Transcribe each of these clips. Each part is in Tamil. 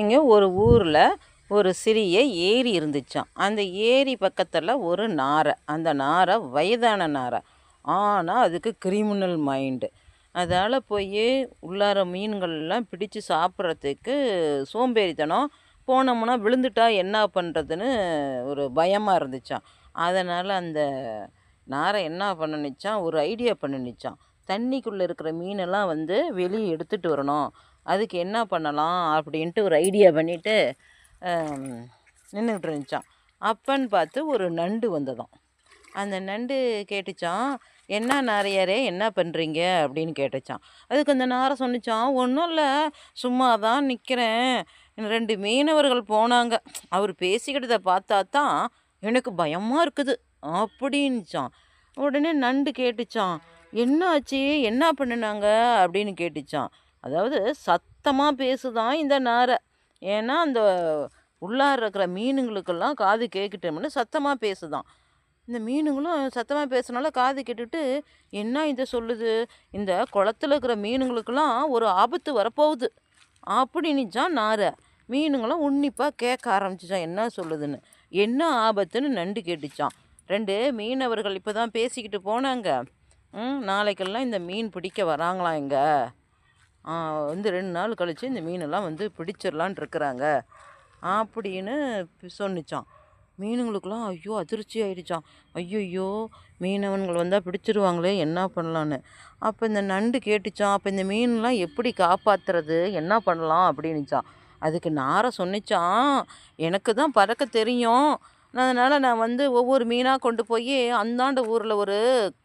இங்கே ஒரு ஊரில் ஒரு சிறிய ஏரி இருந்துச்சான் அந்த ஏரி பக்கத்தில் ஒரு நாரை அந்த நாரை வயதான நாரை. ஆனால் அதுக்கு கிரிமினல் மைண்டு. அதால் போய் உள்ளார மீன்கள்லாம் பிடிச்சு சாப்பிட்றதுக்கு சோம்பேறித்தனம் போனோம்னா விழுந்துட்டா என்ன பண்ணுறதுன்னு ஒரு பயமாக இருந்துச்சாம். அதனால் அந்த நாரை என்ன பண்ணுனுச்சாம் ஒரு ஐடியா பண்ணுனுச்சான் தண்ணிக்குள்ளே இருக்கிற மீனெல்லாம் வந்து வெளியே எடுத்துகிட்டு வரணும். அதுக்கு என்ன பண்ணலாம் அப்படின்ட்டு ஒரு ஐடியா பண்ணிவிட்டு நின்றுக்கிட்டு இருந்துச்சான் அப்பன்னு பார்த்து ஒரு நண்டு வந்ததாம். அந்த நண்டு கேட்டுச்சான் என்ன நாரையாரே என்ன பண்ணுறீங்க அப்படின்னு கேட்டுச்சான் அதுக்கு அந்த நாரை சொன்னிச்சான் ஒன்றும் இல்லை சும்மா தான் நிற்கிறேன் ரெண்டு மீனவர்கள் போனாங்க. அவர் பேசிக்கிட்டதை பார்த்தா தான் எனக்கு பயமாக இருக்குது. அப்படின்னுச்சான் உடனே நண்டு கேட்டுச்சான் என்ன ஆச்சு என்ன பண்ணுனாங்க? அப்படின்னு கேட்டுச்சான் அதாவது சத்தமாக பேசுதான் இந்த நாரை. ஏன்னா அந்த உள்ளார இருக்கிற மீனுங்களுக்கெல்லாம் காது கேட்கிட்டோம்னு சத்தமாக பேசுதான். இந்த மீனுங்களும் சத்தமாக பேசுனால காது கேட்டுட்டு என்ன இதை சொல்லுது? இந்த குளத்துல இருக்கிற மீனுங்களுக்கெல்லாம் ஒரு ஆபத்து வரப்போகுது. அப்படின்னுச்சான் நாரை. மீனுங்களும் உன்னிப்பாக கேட்க ஆரம்பிச்சிச்சான் என்ன சொல்லுதுன்னு? என்ன ஆபத்துன்னு? நண்டு கேட்டுச்சான் ரெண்டு மீனவர்கள் இப்போ தான் பேசிக்கிட்டு போனாங்க. ம் நாளைக்கெல்லாம் இந்த மீன் பிடிக்க வராங்களாம் இங்கே. வந்து ரெண்டு நாள் கழித்து இந்த மீனெல்லாம் வந்து பிடிச்சிடலான் இருக்கிறாங்க. அப்படின்னு சொன்னிச்சான். மீனுங்களுக்கெல்லாம் ஐயோ அதிர்ச்சி ஆயிடுச்சான் ஐயோ மீனவன்கள் வந்தால் பிடிச்சிருவாங்களே என்ன பண்ணலான்னு. அப்போ இந்த நண்டு கேட்டுச்சான் அப்போ இந்த மீன்லாம் எப்படி காப்பாற்றுறது என்ன பண்ணலாம் அப்படின்னுச்சான் அதுக்கு நாரை சொன்னிச்சான் எனக்கு தான் பறக்க தெரியும். அதனால் நான் வந்து ஒவ்வொரு மீனாக கொண்டு போய் அந்தாண்ட ஊரில் ஒரு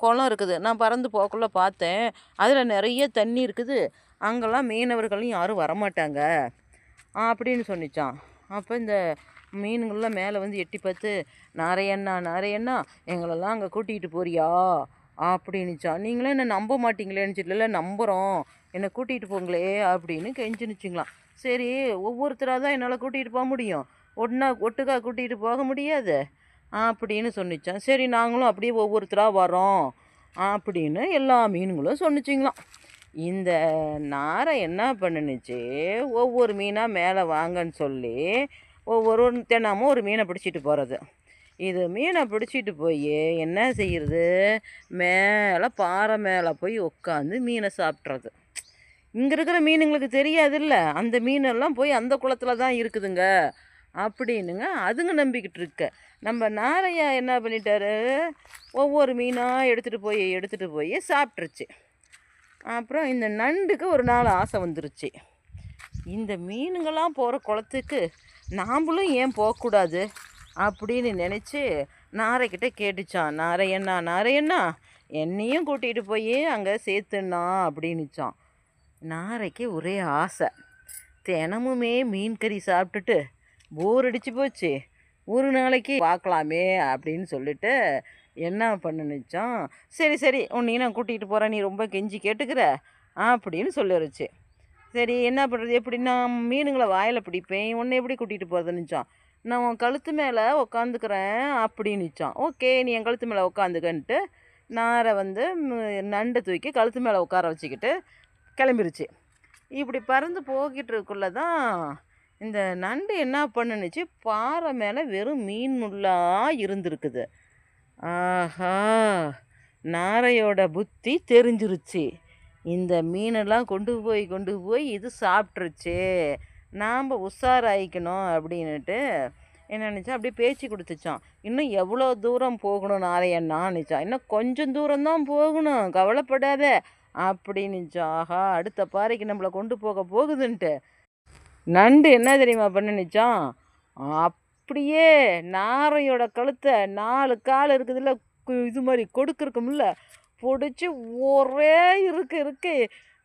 குளம் இருக்குது. நான் பறந்து போக்குள்ளே பார்த்தேன். அதில் நிறைய தண்ணி இருக்குது. அங்கெல்லாம் மீனவர்களும் யாரும் வரமாட்டாங்க. அப்படின்னு சொன்னிச்சான். அப்போ இந்த மீனுங்கள்லாம் மேலே வந்து எட்டி பார்த்து நாரையண்ணா நாரையண்ணா எங்களெல்லாம் அங்கே கூட்டிகிட்டு போறியா? அப்படின்னுச்சான். நீங்களே என்ன நம்ப மாட்டீங்களேன்னு இல்லை நம்புகிறோம் என்னை கூட்டிகிட்டு போங்களே அப்படின்னு கெஞ்சினுச்சிங்களாம். சரி ஒவ்வொருத்தராக தான் என்னால் கூட்டிகிட்டு போக முடியும். ஒன்றா ஒட்டுக்கா கூட்டிகிட்டு போக முடியாது அப்படின்னு சொன்னிச்சான். சரி நாங்களும் அப்படியே ஒவ்வொருத்தராக வரோம் அப்படின்னு எல்லா மீனுங்களும் சொன்னிச்சிங்களாம். இந்த நாரை என்ன பண்ணுனுச்சு? ஒவ்வொரு மீனாக மேலே வாங்கன்னு சொல்லி ஒவ்வொரு தினமும் ஒரு மீனை பிடிச்சிட்டு போகிறது இது மீனை பிடிச்சிட்டு போய் என்ன செய்கிறது மேலே பாறை மேலே போய் உட்காந்து மீனை சாப்பிட்றது. இங்கே இருக்கிற மீனுங்களுக்கு தெரியாதுல்ல. அந்த மீனெல்லாம் போய் அந்த குளத்தில் தான் இருக்குதுங்க. அப்படின்னுங்க அதுங்க நம்பிக்கிட்டு இருக்க. நம்ம நாரையா என்ன பண்ணிட்டாரு? ஒவ்வொரு மீனாக எடுத்துகிட்டு போய் எடுத்துகிட்டு போய் சாப்பிட்ருச்சு அப்புறம் இந்த நண்டுக்கு ஒரு நாள் ஆசை வந்துருச்சு. இந்த மீனுங்கள்லாம் போகிற குளத்துக்கு நாம்பளும் ஏன் போகக்கூடாது அப்படின்னு நினச்சி நாரைக்கிட்ட கேட்டுச்சான். நாரையண்ணா நாரையண்ணா என்னையும் கூட்டிகிட்டு போய் அங்கே சேர்த்துண்ணா அப்படின்னுச்சான். நாரைக்கு ஒரே ஆசை. தினமுமே மீன் கறி சாப்பிட்டுட்டு போர் அடிச்சு போச்சு. ஒரு நாளைக்கு பார்க்கலாமே அப்படின்னு சொல்லிட்டு என்ன பண்ணுனுச்சான் சரி சரி. உன்னையும் நான் கூட்டிகிட்டு போகிறேன் நீ ரொம்ப கெஞ்சி கேட்டுக்கிற. அப்படின்னு சொல்லிருச்சு. சரி என்ன பண்ணுறது எப்படி நான் மீனுங்களை வாயில் பிடிப்பேன்? உன்னை எப்படி கூட்டிகிட்டு போகிறதுன்னுச்சான் நான் உன் கழுத்து மேலே உக்காந்துக்கிறேன் அப்படின்னுச்சான் ஓகே நீ என் கழுத்து மேலே உட்காந்துக்கன்ட்டு நாரை வந்து நண்டை தூக்கி கழுத்து மேலே உட்கார வச்சுக்கிட்டு கிளம்பிருச்சு. இப்படி பறந்து போய்கிட்டு இருக்குள்ள தான் இந்த நண்டு என்ன பண்ணுனுச்சு? பாறை மேலே வெறும் மீன் முள்ளாக இருந்திருக்குது. ஆஹா நாரையோட புத்தி தெரிஞ்சிருச்சு. இந்த மீனெல்லாம் கொண்டு போய் கொண்டு போய் இது சாப்பிட்ருச்சு நாம் உஷாராயிக்கணும் அப்படின்னுட்டு என்ன நினச்சா அப்படியே பேச்சு கொடுத்துச்சான் இன்னும் எவ்வளோ தூரம் போகணும் நாரையண்ணா நினச்சான் இன்னும் கொஞ்சம் தூரம் தான் போகணும் கவலைப்படாத அப்படின்னுச்சா ஆஹா அடுத்த பாறைக்கு நம்மளை கொண்டு போக போகுதுன்ட்டு. நண்டு என்ன தெரியுமா பண்ணிச்சான் அப்படியே நாரையோட கழுத்தை நாலு கால் இருக்குதுல்ல இது மாதிரி கொடுக்குறக்கும்ல பிடிச்சி ஒரே இருக்கு இருக்கு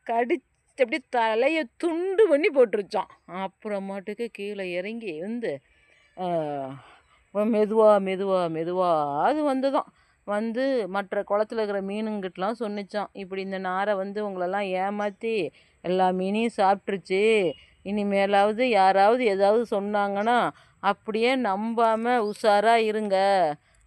கடிச்சு அப்படியே தலையை துண்டு பண்ணி போட்டுருச்சான். அப்புறமாட்டுக்கு கீழே இறங்கி வந்து மெதுவாக மெதுவாக மெதுவாக அது வந்து தான் வந்து மற்ற குளத்துல இருக்கிற மீனுங்கிட்டலாம் சொன்னிச்சான். இப்படி இந்த நாரை வந்து உங்களெல்லாம் ஏமாற்றி எல்லா மீனையும் சாப்பிட்ருச்சு இனிமேலாவது யாராவது ஏதாவது சொன்னாங்கன்னா அப்படியே நம்பாமல் உஷாராக இருங்க.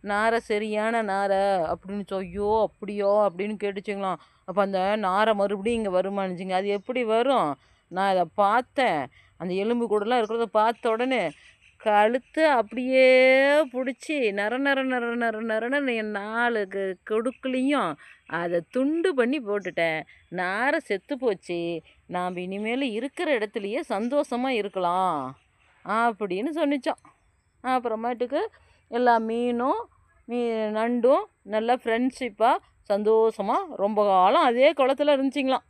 நாரை சரியான நாரை அப்படின்னு சொய்யோ அப்படியோ? அப்படின்னு கேட்டுச்சுங்களாம். அப்போ அந்த நாரை மறுபடியும் இங்கே வருமானுச்சுங்க அது எப்படி வரும்? நான் அதை பார்த்தேன். அந்த எலும்பு கூடலாம் இருக்கிறத பார்த்த உடனே கழுத்து அப்படியே பிடிச்சி நர நர நர நர நரன்னு என் நாலு கு கொடுக்குலையும் அதை துண்டு பண்ணி போட்டுட்டேன். நாரை செத்து போச்சு. நாம் இனிமேல் இருக்கிற இடத்துலையே சந்தோஷமாக இருக்கலாம் அப்படின்னு சொன்னிச்சோம் அப்புறமேட்டுக்கு எல்லா மீனும் மீ நண்டும் நல்லா ஃப்ரெண்ட்ஷிப்பாக சந்தோஷமாக ரொம்ப காலம் அதே குளத்துல இருந்துச்சிங்களாம்.